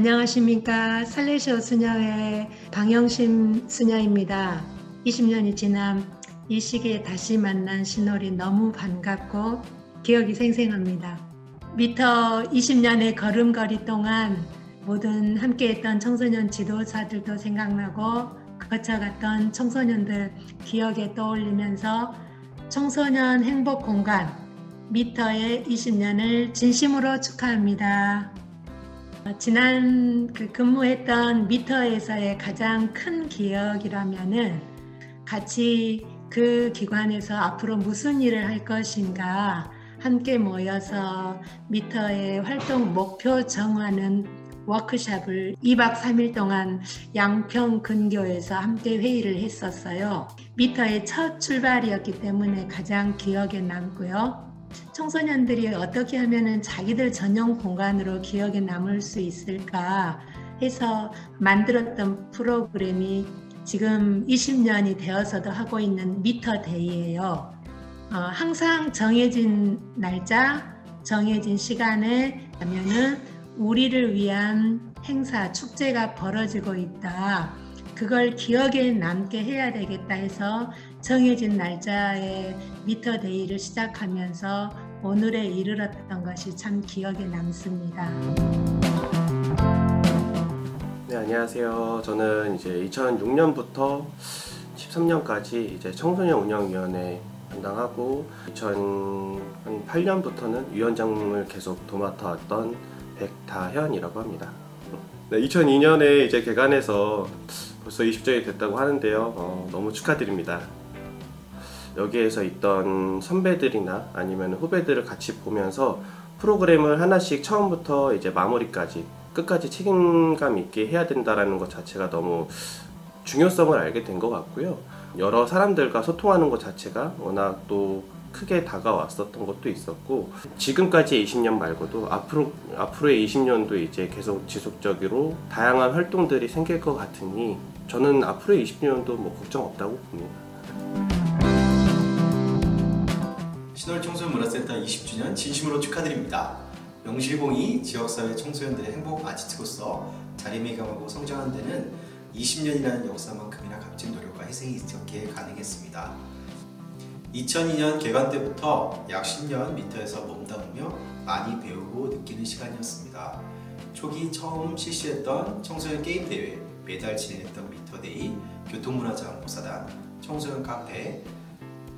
안녕하십니까. 살레시오 수녀의 방영심 수녀입니다. 20년이 지난 이 시기에 다시 만난 신월이 너무 반갑고 기억이 생생합니다. 미터 20년의 걸음걸이 동안 모든 함께했던 청소년 지도자들도 생각나고 거쳐갔던 청소년들 기억에 떠올리면서 청소년 행복 공간 미터의 20년을 진심으로 축하합니다. 어, 지난 그 근무했던 미터에서의 가장 큰 기억이라면은 같이 그 기관에서 앞으로 무슨 일을 할 것인가 함께 모여서 미터의 활동 목표 정하는 워크샵을 2박 3일 동안 양평 근교에서 함께 회의를 했었어요. 미터의 첫 출발이었기 때문에 가장 기억에 남고요. 청소년들이 어떻게 하면 자기들 전용 공간으로 기억에 남을 수 있을까 해서 만들었던 프로그램이 지금 20년이 되어서도 하고 있는 미터 데이예요. 어, 항상 정해진 날짜, 정해진 시간에 하면은 우리를 위한 행사, 축제가 벌어지고 있다. 그걸 기억에 남게 해야 되겠다 해서 정해진 날짜에 미터 데이를 시작하면서 오늘에 이르렀던 것이 참 기억에 남습니다. 네, 안녕하세요. 저는 이제 2006년부터 13년까지 이제 청소년 운영위원회 담당하고 2008년부터는 위원장을 계속 도맡아왔던 백다현이라고 합니다. 네, 2002년에 이제 개관해서 벌써 20년이 됐다고 하는데요. 어, 너무 축하드립니다. 여기에서 있던 선배들이나 아니면 후배들을 같이 보면서 프로그램을 하나씩 처음부터 이제 마무리까지 끝까지 책임감 있게 해야 된다라는 것 자체가 너무 중요성을 알게 된 것 같고요. 여러 사람들과 소통하는 것 자체가 워낙 또 크게 다가왔었던 것도 있었고 지금까지의 20년 말고도 앞으로 앞으로의 20년도 이제 계속 지속적으로 다양한 활동들이 생길 것 같으니 저는 앞으로의 20년도 뭐 걱정 없다고 봅니다. 신월 청소년 문화센터 20주년 진심으로 축하드립니다. 명실공히 지역사회 청소년들의 행복 아지트로서 자리매김하고 성장한 데는 20년이라는 역사만큼이나 값진 노력과 희생이 있었기에 가능했습니다. 2002년 개관 때부터 약 10년 미터에서 몸담으며 많이 배우고 느끼는 시간이었습니다. 초기 처음 실시했던 청소년 게임 대회, 매달 진행했던 미터데이, 교통문화자원 사단, 청소년 카페,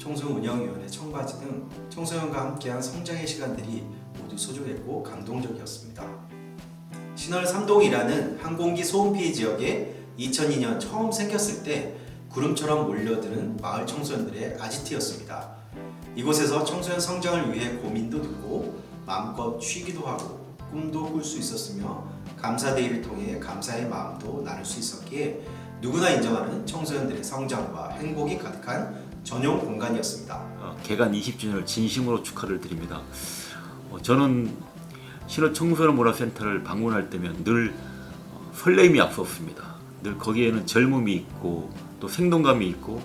청소년 운영위원회 청바지 등 청소년과 함께한 성장의 시간들이 모두 소중했고 감동적이었습니다. 신월 삼동이라는 항공기 소음피해 지역에 2002년 처음 생겼을 때 구름처럼 몰려드는 마을 청소년들의 아지트였습니다. 이곳에서 청소년 성장을 위해 고민도 듣고 마음껏 쉬기도 하고 꿈도 꿀 수 있었으며 감사데이를 통해 감사의 마음도 나눌 수 있었기에 누구나 인정하는 청소년들의 성장과 행복이 가득한 전용 공간이었습니다. 어, 개관 20주년을 진심으로 축하를 드립니다. 어, 저는 신호 청소년 문화센터를 방문할 때면 늘 어, 설레임이 앞섰습니다. 늘 거기에는 젊음이 있고 또 생동감이 있고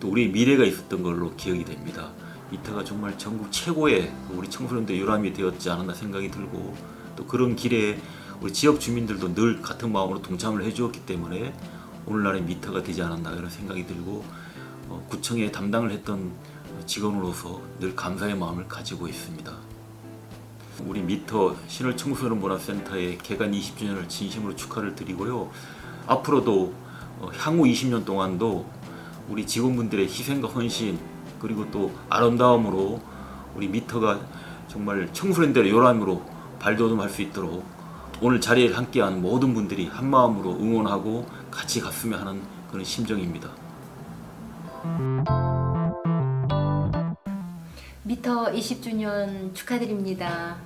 또 우리 미래가 있었던 걸로 기억이 됩니다. 이태가 정말 전국 최고의 우리 청소년들 요람이 되었지 않았나 생각이 들고 또 그런 길에 우리 지역 주민들도 늘 같은 마음으로 동참을 해주었기 때문에 오늘날의 미터가 되지 않았나 이런 생각이 들고 어, 구청에 담당을 했던 직원으로서 늘 감사의 마음을 가지고 있습니다. 우리 미터 신월 청소년 문화센터의 개관 20주년을 진심으로 축하를 드리고요. 앞으로도 어, 향후 20년 동안도 우리 직원분들의 희생과 헌신 그리고 또 아름다움으로 우리 미터가 정말 청소년들의 요람으로 발돋움할 수 있도록 오늘 자리에 함께한 모든 분들이 한 마음으로 응원하고 같이 갔으면 하는 그런 심정입니다. 미터 20주년 축하드립니다.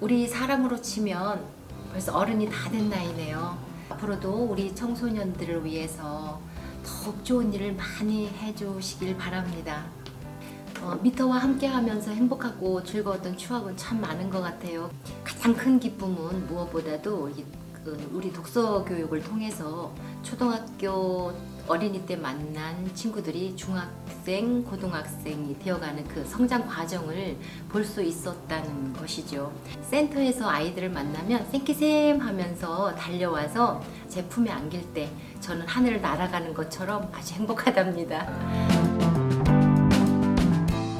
우리 사람으로 치면 벌써 어른이 다 된 나이네요. 앞으로도 우리 청소년들을 위해서 더욱 좋은 일을 많이 해주시길 바랍니다. 어, 미터와 함께 하면서 행복하고 즐거웠던 추억은 참 많은 것 같아요. 가장 큰 기쁨은 무엇보다도 우리 독서 교육을 통해서 초등학교 어린이 때 만난 친구들이 중학생, 고등학생이 되어가는 그 성장 과정을 볼 수 있었다는 것이죠. 센터에서 아이들을 만나면 생기샘 하면서 달려와서 제 품에 안길 때 저는 하늘을 날아가는 것처럼 아주 행복하답니다.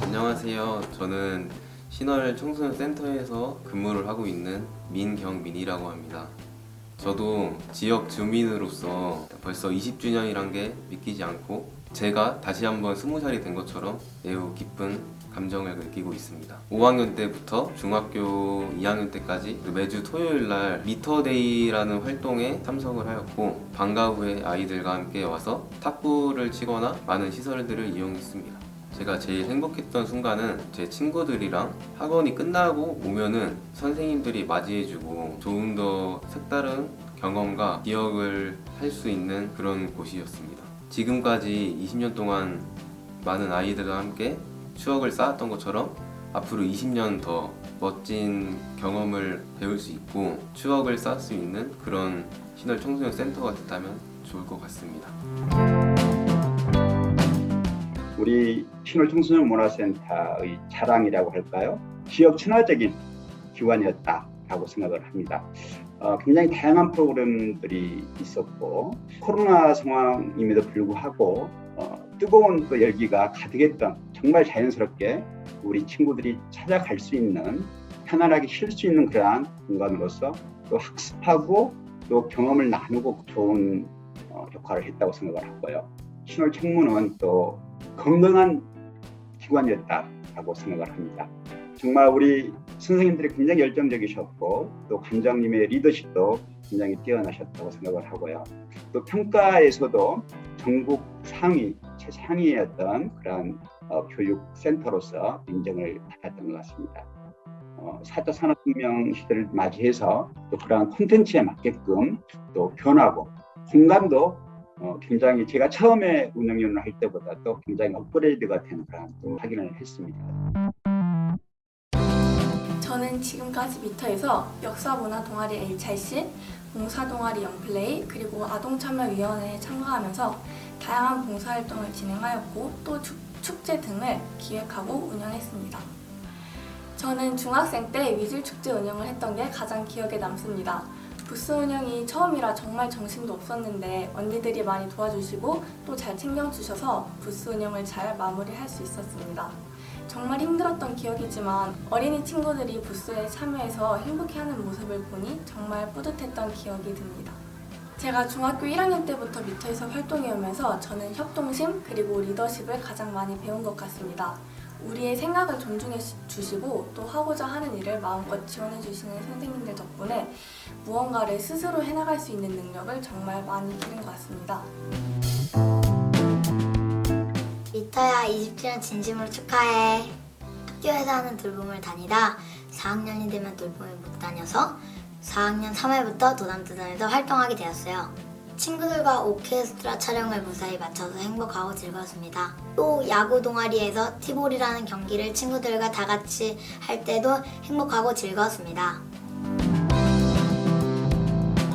안녕하세요. 저는 신월 청소년 센터에서 근무를 하고 있는 민경민이라고 합니다. 저도 지역 주민으로서 벌써 20주년이란 게 믿기지 않고 제가 다시 한번 20살이 된 것처럼 매우 기쁜 감정을 느끼고 있습니다. 5학년 때부터 중학교 2학년 때까지 매주 토요일 날 미터데이라는 활동에 참석을 하였고 방과 후에 아이들과 함께 와서 탁구를 치거나 많은 시설들을 이용했습니다. 제가 제일 행복했던 순간은 제 친구들이랑 학원이 끝나고 오면은 선생님들이 맞이해주고 조금 더 색다른 경험과 기억을 할 수 있는 그런 곳이었습니다. 지금까지 20년 동안 많은 아이들과 함께 추억을 쌓았던 것처럼 앞으로 20년 더 멋진 경험을 배울 수 있고 추억을 쌓을 수 있는 그런 신월 청소년 센터가 됐다면 좋을 것 같습니다. 우리 신월 청소년 문화센터의 자랑이라고 할까요? 지역 친화적인 기관이었다라고 생각을 합니다. 어, 굉장히 다양한 프로그램들이 있었고 코로나 상황임에도 불구하고 어, 뜨거운 그 열기가 가득했던 정말 자연스럽게 우리 친구들이 찾아갈 수 있는 편안하게 쉴 수 있는 그러한 공간으로서 또 학습하고 또 경험을 나누고 좋은 어, 역할을 했다고 생각을 하고요. 신월 청문은 또 건강한 기관이었다라고 생각을 합니다. 정말 우리 선생님들이 굉장히 열정적이셨고 또 관장님의 리더십도 굉장히 뛰어나셨다고 생각을 하고요. 또 평가에서도 전국 상위 최상위였던 그런 어, 교육센터로서 인정을 받았던 것 같습니다. 어, 4차 산업혁명 시대를 맞이해서 또 그러한 콘텐츠에 맞게끔 또 변하고 공간도 어, 굉장히 제가 처음에 운영위원을 할 때보다 또 굉장히 업그레이드가 된 그런 또 확인을 했습니다. 저는 지금까지 미터에서 역사문화 동아리 HRC, 봉사 동아리 영플레이, 그리고 아동참여위원회에 참가하면서 다양한 봉사활동을 진행하였고 또 축- 축제 등을 기획하고 운영했습니다. 저는 중학생 때 위즐 축제 운영을 했던 게 가장 기억에 남습니다. 부스 운영이 처음이라 정말 정신도 없었는데 언니들이 많이 도와주시고 또 잘 챙겨주셔서 부스 운영을 잘 마무리할 수 있었습니다. 정말 힘들었던 기억이지만 어린이 친구들이 부스에 참여해서 행복해하는 모습을 보니 정말 뿌듯했던 기억이 듭니다. 제가 중학교 1학년 때부터 미터에서 활동해오면서 저는 협동심 그리고 리더십을 가장 많이 배운 것 같습니다. 우리의 생각을 존중해 주시고 또 하고자 하는 일을 마음껏 지원해 주시는 선생님들 덕분에 무언가를 스스로 해나갈 수 있는 능력을 정말 많이 기른 것 같습니다. 미터야 20주년 진심으로 축하해. 학교에서 하는 돌봄을 다니다 4학년이 되면 돌봄을 못 다녀서 4학년 3월부터 도담투단에서 활동하게 되었어요. 친구들과 오케스트라 촬영을 무사히 마쳐서 행복하고 즐거웠습니다. 또 야구 동아리에서 티볼이라는 경기를 친구들과 다 같이 할 때도 행복하고 즐거웠습니다.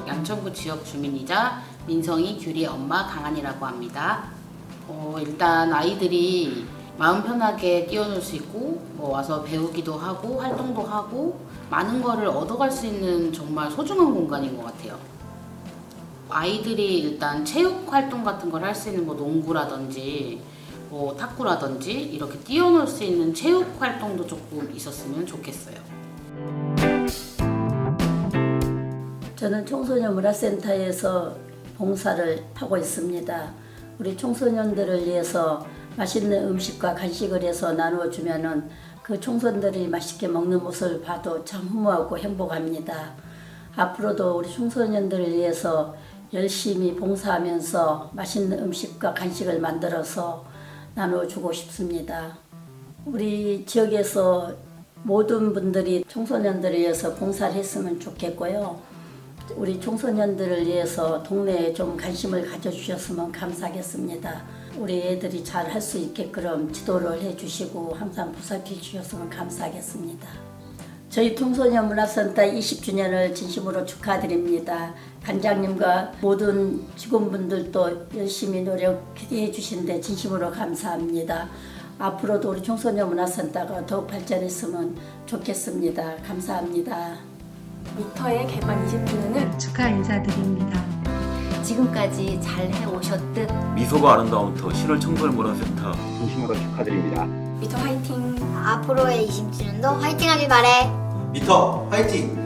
양천구 지역 주민이자 민성이 규리의 엄마 강한이라고 합니다. 어, 일단 아이들이 마음 편하게 뛰어놀 수 있고 뭐 와서 배우기도 하고 활동도 하고 많은 거를 얻어갈 수 있는 정말 소중한 공간인 것 같아요. 아이들이 일단 체육 활동 같은 걸 할 수 있는 뭐 농구라든지 뭐 탁구라든지 이렇게 뛰어놀 수 있는 체육 활동도 조금 있었으면 좋겠어요. 저는 청소년 문화센터에서 봉사를 하고 있습니다. 우리 청소년들을 위해서 맛있는 음식과 간식을 해서 나누어 주면은 그 청소년들이 맛있게 먹는 모습을 봐도 참 흐뭇하고 행복합니다. 앞으로도 우리 청소년들을 위해서 열심히 봉사하면서 맛있는 음식과 간식을 만들어서 나누어 주고 싶습니다. 우리 지역에서 모든 분들이 청소년들을 위해서 봉사를 했으면 좋겠고요. 우리 청소년들을 위해서 동네에 좀 관심을 가져주셨으면 감사하겠습니다. 우리 애들이 잘 할 수 있게끔 지도를 해주시고 항상 보살펴 주셨으면 감사하겠습니다. 저희 청소년 문화센터 20주년을 진심으로 축하드립니다. 단장님과 모든 직원분들도 열심히 노력해 주시는데 진심으로 감사합니다. 앞으로도 우리 청소년 문화센터가 더욱 발전했으면 좋겠습니다. 감사합니다. 미터의 개관 20주년을 축하 인사드립니다. 지금까지 잘 해오셨듯 미소가 아름다운 터 신월 청소년 문화센터 진심으로 축하드립니다. 미터 화이팅! 앞으로의 20주년도 화이팅 하길 바래. 미터 화이팅!